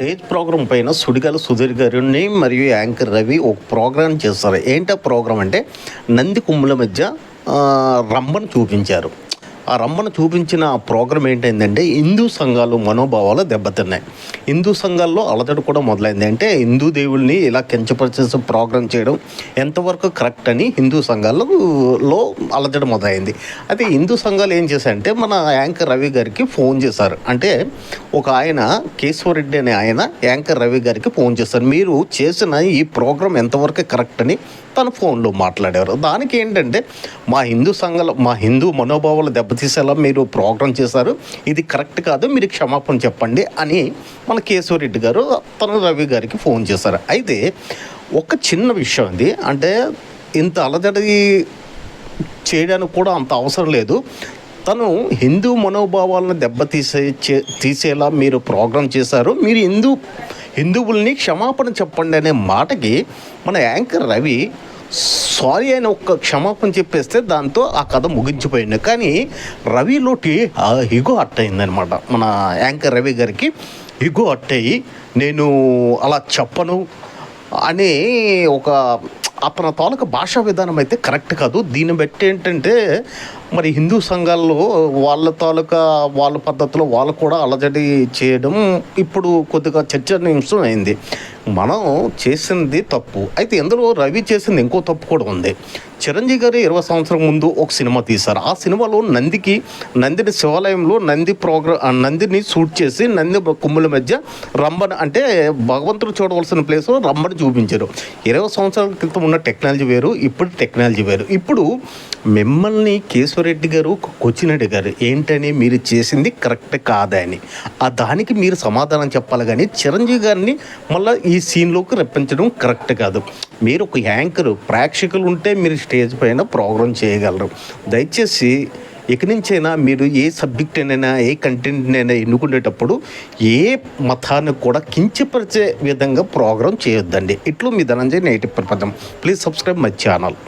Stage programme పైన సుడిగాల సుధీర్ గారిని మరియు యాంకర్ రవి ఒక ప్రోగ్రామ్ చేస్తారు. ఏంటో ప్రోగ్రామ్ అంటే నంది కుమ్ముల మధ్య ఆ, రంభను చూపించారు. ఆ రమ్మన చూపించిన ఆ ప్రోగ్రామ్ ఏంటైందంటే హిందూ సంఘాలు మనోభావాలు దెబ్బతిన్నాయి. హిందూ సంఘాల్లో అలజడి కూడా మొదలైంది. అంటే హిందూ దేవుల్ని ఇలా కించపరిచేసి ప్రోగ్రామ్ చేయడం ఎంతవరకు కరెక్ట్ అని హిందూ సంఘాలలో అలజడి మొదలైంది. అయితే హిందూ సంఘాలు ఏం చేశారంటే మన యాంకర్ రవి గారికి ఫోన్ చేశారు. అంటే ఒక ఆయన కేశవరెడ్డి అనే ఆయన యాంకర్ రవి గారికి ఫోన్ చేశారు. మీరు చేసిన ఈ ప్రోగ్రామ్ ఎంతవరకు కరెక్ట్ అని తన ఫోన్లో మాట్లాడారు దానికి ఏంటంటే మా హిందూ సంఘాలు మా హిందూ మనోభావాలు దెబ్బతీసేలా మీరు ప్రోగ్రామ్ చేశారు. ఇది కరెక్ట్ కాదు మీరు క్షమాపణ చెప్పండి అని మన కేశవరెడ్డి గారు తన రవి గారికి ఫోన్ చేశారు. అయితే ఒక చిన్న విషయం అది అంటే ఇంత అలజడి చేయడానికి కూడా అంత అవసరం లేదు. తను హిందూ మనోభావాలను దెబ్బతీసే చే- తీసేలా మీరు ప్రోగ్రామ్ చేశారు. మీరు హిందూ హిందువుల్ని క్షమాపణ చెప్పండి అనే మాటకి మన యాంకర్ రవి సారీ అని ఒక్క క్షమాపణ చెప్పేస్తే దాంతో ఆ కథ ముగించిపోయింది. కానీ రవిలోటి ఇగో అట్ అయిందనమాట మన యాంకర్ రవి గారికి ఇగో అట్టయి నేను అలా చెప్పను అని ఒక అతని తాలూకా భాషా విధానం అయితే కరెక్ట్ కాదు. దీన్ని బట్టి ఏంటంటే మరి హిందూ సంఘాల్లో వాళ్ళ తాలూకా వాళ్ళ పద్ధతిలో వాళ్ళు కూడా అలజడి చేయడం ఇప్పుడు కొద్దిగా చర్చనీయాంశం అయింది. మనం చేసింది తప్పు. అయితే ఇందులో రవి చేసింది ఇంకో తప్పు కూడా ఉంది. చిరంజీవి గారు ఇరవై సంవత్సరం ముందు ఒక సినిమా తీశారు. ఆ సినిమాలో నందికి నందిని శివాలయంలో నంది ప్రోగ్రామ్ నందిని షూట్ చేసి నంది కుమ్ముల మధ్య రంబన్ అంటే భగవంతుడు చూడవలసిన ప్లేస్లో రంబని చూపించారు. ఇరవై సంవత్సరాల క్రితం ఉన్న టెక్నాలజీ వేరు ఇప్పుడు టెక్నాలజీ వేరు. ఇప్పుడు మిమ్మల్ని కేశవరెడ్డి గారు కొచ్చినట్టు గారు ఏంటని మీరు చేసింది కరెక్ట్ కాదా అని ఆ దానికి మీరు సమాధానం చెప్పాలి కానీ చిరంజీవి గారిని మళ్ళీ ఈ సీన్లోకి రప్పించడం కరెక్ట్ కాదు. మీరు ఒక యాంకర్ ప్రేక్షకులు ఉంటే మీరు స్టేజ్ పైన ప్రోగ్రామ్ చేయగలరు. దయచేసి ఇక నుంచైనా మీరు ఏ సబ్జెక్ట్ అయినా ఏ కంటెంట్నైనా ఎన్నుకునేటప్పుడు ఏ మతాన్ని కూడా కించపరిచే విధంగా ప్రోగ్రామ్ చేయొద్దండి. ఇట్లు మీ ధనంజయ్ నేటివ్ ప్రపంచం. Please subscribe my channel